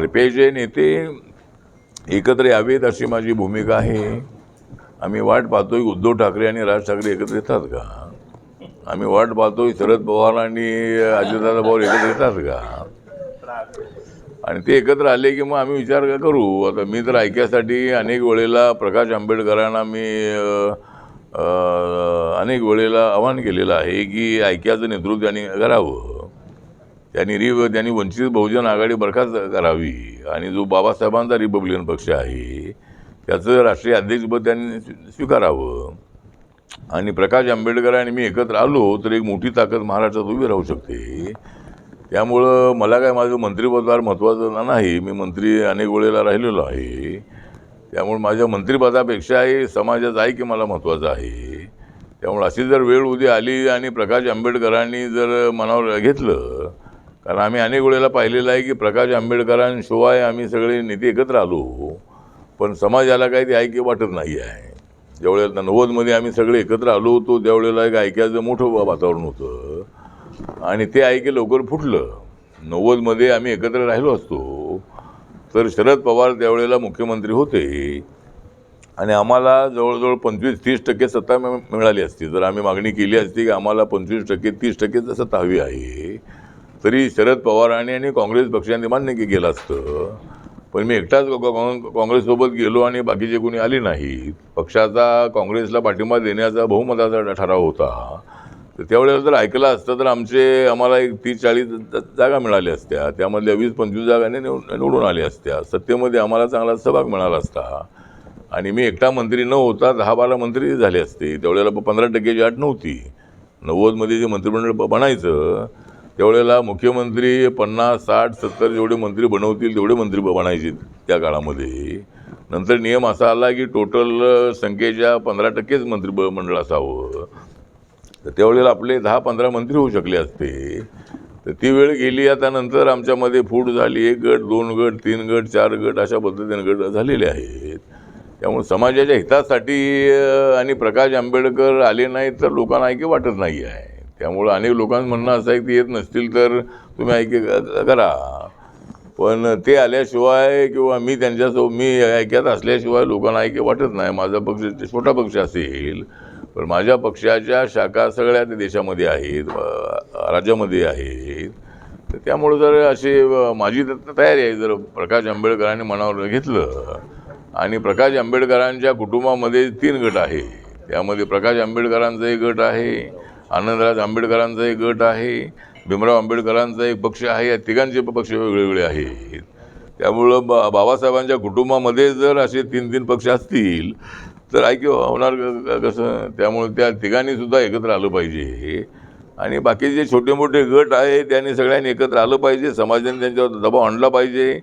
R P आयचे नेते एकत्र यावेत अशी माझी भूमिका आहे. आम्ही वाट पाहतोय उद्धव ठाकरे आणि राज ठाकरे एकत्र येतात का? आम्ही वाट पाहतोय शरद पवार आणि अजितदादा पवार एकत्र येतात का? आणि ते एकत्र आले की मग आम्ही विचार का करू? आता मी तर ऐक्यासाठी अनेक वेळेला प्रकाश आंबेडकरांना मी अनेक वेळेला आवाहन केलेलं आहे की ऐक्याचं नेतृत्व त्यांनी करावं. त्यांनी रि त्यांनी वंचित बहुजन आघाडी बरखास्त करावी. आणि जो बाबासाहेबांचा रिपब्लिकन पक्ष आहे त्याचं राष्ट्रीय अध्यक्षपद त्यांनी स्वीकारावं. आणि प्रकाश आंबेडकर आणि मी एकत्र आलो तर एक मोठी ताकद महाराष्ट्रात उभी राहू शकते. त्यामुळं मला काय माझं मंत्रिपद फार महत्त्वाचं नाही मी मंत्री अनेक वेळेला राहिलेलो आहे. त्यामुळे माझ्या मंत्रिपदापेक्षाही समाजाचं आहे की मला महत्त्वाचं आहे? त्यामुळे अशी जर वेळ उद्या आली आणि प्रकाश आंबेडकरांनी जर मनावर घेतलं कारण आम्ही अनेक वेळेला पाहिलेलं आहे की प्रकाश आंबेडकरांशिवाय आम्ही सगळे नेते एकत्र आलो पण समाजाला काही ते ऐक्य वाटत नाही आहे. ज्यावेळेला नव्वदमध्ये आम्ही सगळे एकत्र आलो होतो त्यावेळेला एक ऐक्याचं मोठं वातावरण होतं. आणि ते ऐक्य लवकर फुटलं. नव्वदमध्ये आम्ही एकत्र राहिलो असतो. तर शरद पवार त्यावेळेला मुख्यमंत्री होते. आणि आम्हाला जवळजवळ पंचवीस तीस टक्के सत्ता मिळाली असती. जर आम्ही मागणी केली असती की आम्हाला पंचवीस टक्के तीस टक्के सत्ता हवी आहे तरी शरद पवारांनी आणि काँग्रेस पक्षाने मान्य की केलं असतं. पण मी एकटाच काँग्रेससोबत गेलो आणि बाकीचे कोणी आले नाहीत पक्षाचा काँग्रेसला पाठिंबा देण्याचा बहुमताचा ठराव होता. तर त्यावेळेला जर ऐकलं असतं तर आमचे आम्हाला एक तीस चाळीस जागा मिळाल्या असत्या. त्यामधल्या वीस पंचवीस जागाने निवडून आल्या असत्या. सत्तेमध्ये आम्हाला चांगला सहभाग मिळाला असता. आणि मी एकटा मंत्री न होता दहा बारा मंत्री झाले असते. त्यावेळेला पंधरा टक्क्याची अट नव्हती. नव्वदमध्ये जे मंत्रिमंडळ बनायचं त्यावेळेला मुख्यमंत्री पन्नास साठ सत्तर जेवढे मंत्री बनवतील तेवढे मंत्री बनायचे त्या काळामध्ये. नंतर नियम असा आला की टोटल संख्येच्या पंधरा टक्केच मंत्री ब- मंडळ असावं. तर त्यावेळेला आपले दहा पंधरा मंत्री होऊ शकले असते. तर ती वेळ गेली आता नंतर आमच्यामध्ये फूट झाली एक गट दोन गट तीन गट चार गट अशा पद्धतीने गट झालेले आहेत. त्यामुळे समाजाच्या हितासाठी आणि प्रकाश आंबेडकर आले नाहीत तर लोकांना ऐकी वाटत नाही आहे त्यामुळं अनेक लोकांचं म्हणणं असं आहे की येत नसतील तर तुम्ही ऐक करा. पण ते आल्याशिवाय किंवा मी त्यांच्यासो मी ऐक्यात असल्याशिवाय लोकांना ऐक्य वाटत नाही. माझा पक्ष छोटा पक्ष असेल पण माझ्या पक्षाच्या शाखा सगळ्या त्या देशामध्ये आहेत राज्यामध्ये आहेत. तर त्यामुळं जर अशी माझी तर तयारी आहे. जर प्रकाश आंबेडकरांनी मनावर घेतलं आणि प्रकाश आंबेडकरांच्या कुटुंबामध्ये तीन गट आहे त्यामध्ये प्रकाश आंबेडकरांचा एक गट आहे आनंदराज आंबेडकरांचा एक गट आहे भीमराव आंबेडकरांचा एक पक्ष आहे या तिघांचे पक्ष वेगवेगळे आहेत. त्यामुळं बा बाबासाहेबांच्या कुटुंबामध्ये जर असे तीन तीन पक्ष असतील तर ऐक होणार कसं? त्यामुळे त्या तिघांनी सुद्धा एकत्र आलं पाहिजे. आणि बाकीचे छोटे मोठे गट आहे त्यांनी सगळ्यांनी एकत्र आलं पाहिजे समाजाने त्यांच्यावर दबाव आणला पाहिजे.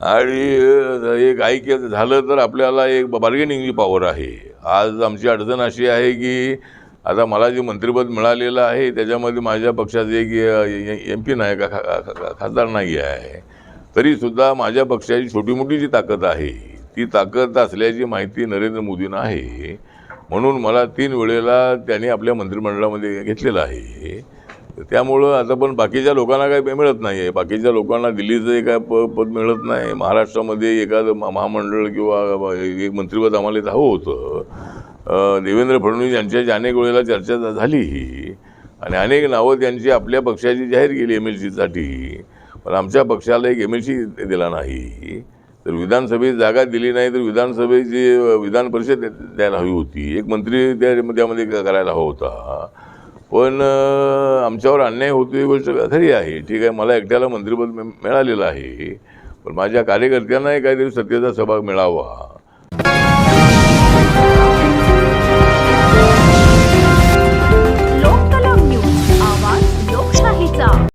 आणि एक ऐक्य झालं तर आपल्याला एक बार्गेनिंगची पॉवर आहे. आज आमची अडचण अशी आहे की आता मला जे मंत्रिपद मिळालेलं आहे त्याच्यामध्ये माझ्या पक्षाचे एक एम पी नाही का खा- खासदार नाही आहे. तरीसुद्धा माझ्या पक्षाची छोटी मोठी जी ताकद आहे ती ताकद असल्याची माहिती नरेंद्र मोदींना आहे. म्हणून मला तीन वेळेला त्यांनी आपल्या मंत्रिमंडळामध्ये घेतलेलं आहे. तर त्यामुळं आता पण बाकीच्या लोकांना काही मिळत नाही आहे बाकीच्या लोकांना दिल्लीचं काय प पद मिळत नाही. महाराष्ट्रामध्ये एखादं महामंडळ किंवा एक मंत्रिपद आम्हाला इथं हवं होतं. देवेंद्र फडणवीस यांच्याशी अनेक वेळेला चर्चा झाली ही आणि अनेक नावं त्यांची आपल्या पक्षाची जाहीर केली एम एल सीसाठी पण आमच्या पक्षाला एक एम एल सी दिला नाही. तर विधानसभेत जागा दिली नाही तर विधानसभेची विधान परिषद द्यायला हवी होती. एक मंत्री त्या त्यामध्ये करायला हवा होता. पण आमच्यावर अन्याय होतो ही गोष्ट खरी आहे. ठीक आहे मला एकट्याला मंत्रिपद मिळालेलं आहे. पण माझ्या कार्यकर्त्यांनाही काहीतरी सत्तेचा सहभाग मिळावा.